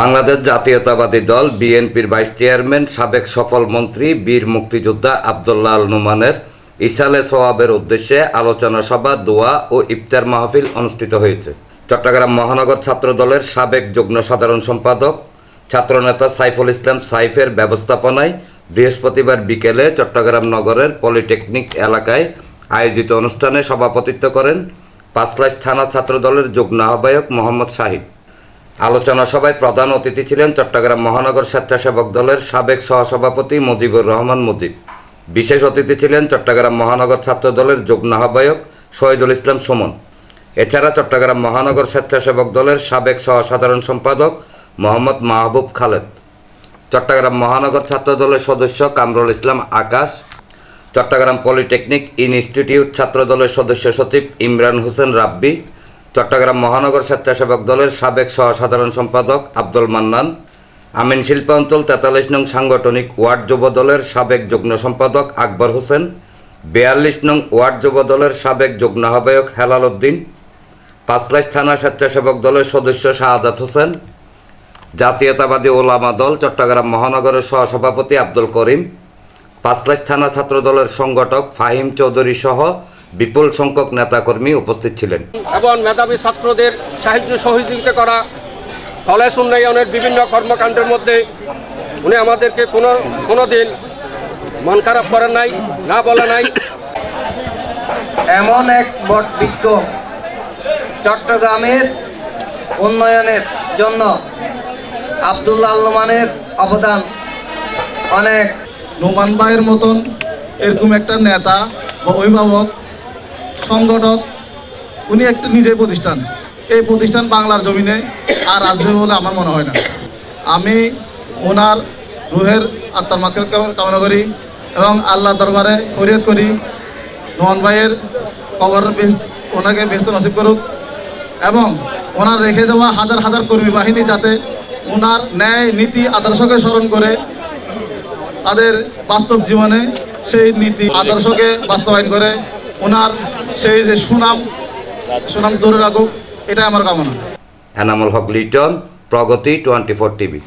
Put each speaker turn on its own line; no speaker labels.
বাংলাদেশ জাতীয়তাবাদী দল বিএনপির ভাইস চেয়ারম্যান, সাবেক সফল মন্ত্রী, বীর মুক্তিযোদ্ধা আবদুল্লাহ আল নোমানের ইসালে সোয়াবের উদ্দেশ্যে আলোচনা সভা, দোয়া ও ইফতার মাহফিল অনুষ্ঠিত হয়েছে। চট্টগ্রাম মহানগর ছাত্র দলের সাবেক যুগ্ম সাধারণ সম্পাদক, ছাত্রনেতা সাইফুল ইসলাম সাইফের ব্যবস্থাপনায় বৃহস্পতিবার বিকেলে চট্টগ্রাম নগরের পলিটেকনিক এলাকায় আয়োজিত অনুষ্ঠানে সভাপতিত্ব করেন পাঁচলাইশ থানা ছাত্র দলের যুগ্ম আহ্বায়ক মোহাম্মদ শাহিদ আলোচনা সভায় প্রধান অতিথি ছিলেন চট্টগ্রাম মহানগর স্বেচ্ছাসেবক দলের সাবেক সহসভাপতি মুজিবুর রহমান মুজিব। বিশেষ অতিথি ছিলেন চট্টগ্রাম মহানগর ছাত্র দলের যুগ্ম আহ্বায়ক শহীদুল ইসলাম সুমন। এছাড়া চট্টগ্রাম মহানগর স্বেচ্ছাসেবক দলের সাবেক সহসাধারণ সম্পাদক মোহাম্মদ মাহবুব খালেদ। চট্টগ্রাম মহানগর ছাত্র দলের সদস্য কামরুল ইসলাম আকাশ চট্টগ্রাম পলিটেকনিক ইনস্টিটিউট ছাত্র দলের সদস্য সচিব ইমরান হোসেন রাব্বি, চট্টগ্রাম মহানগর স্বেচ্ছাসেবক দলের সাবেক সহসাধারণ সম্পাদক আব্দুল মান্নান, আমিন শিল্পাঞ্চল তেতাল্লিশ নং সাংগঠনিক ওয়ার্ড যুব দলের সাবেক যুগ্ম সম্পাদক আকবর হোসেন, বিয়াল্লিশ নং ওয়ার্ড যুব দলের সাবেক যুগ্ম আহ্বায়ক হেলাল উদ্দিন, পাঁচলাইশ থানা স্বেচ্ছাসেবক দলের সদস্য শাহাদাত হোসেন, জাতীয়তাবাদী ওলামা দল চট্টগ্রাম মহানগরের সহসভাপতি আব্দুল করিম পাঁচলাইশ থানা ছাত্র দলের সংগঠক ফাহিম চৌধুরী সহ বিপুল সংখ্যক নেতাকর্মী উপস্থিত ছিলেন।
এবং মেধাবী ছাত্রদের সাহায্য সহযোগিতা করা কলেজ উন্নয়নের বিভিন্ন কর্মকাণ্ডের মধ্যে উনি আমাদেরকে কোনো কোনো দিন মন খারাপ করেন নাই না বলে নাই।
এমন এক বট বৃক্ষ চট্টগ্রামের উন্নয়নের জন্য আবদুল্লাহ আল্লমানের অবদান অনেক
নোমান ভাইয়ের মতন এরকম একটা নেতা বা অভিভাবক, সংগঠক, উনি একটা নিজের প্রতিষ্ঠান। এই প্রতিষ্ঠান বাংলার জমিনে আর আসবে বলে আমার মনে হয় না। আমি ওনার রুহের আত্মার মাকে কামনা করি এবং আল্লাহ দরবারে ফরিয়াদ করি। নোমান ভাইয়ের কবর ওনাকে ব্যস্ত নসিব করুক এবং ওনার রেখে যাওয়া হাজার হাজার কর্মী বাহিনী যাতে ওনার ন্যায়, নীতি, আদর্শকে স্মরণ করে তাদের বাস্তব জীবনে সেই নীতি আদর্শকে বাস্তবায়ন করে ওনার সেই যে সুনাম সুনাম ধরে রাখুক, এটাই আমার কামনা।
Enamul Haque Liton, Pragati twenty four TV.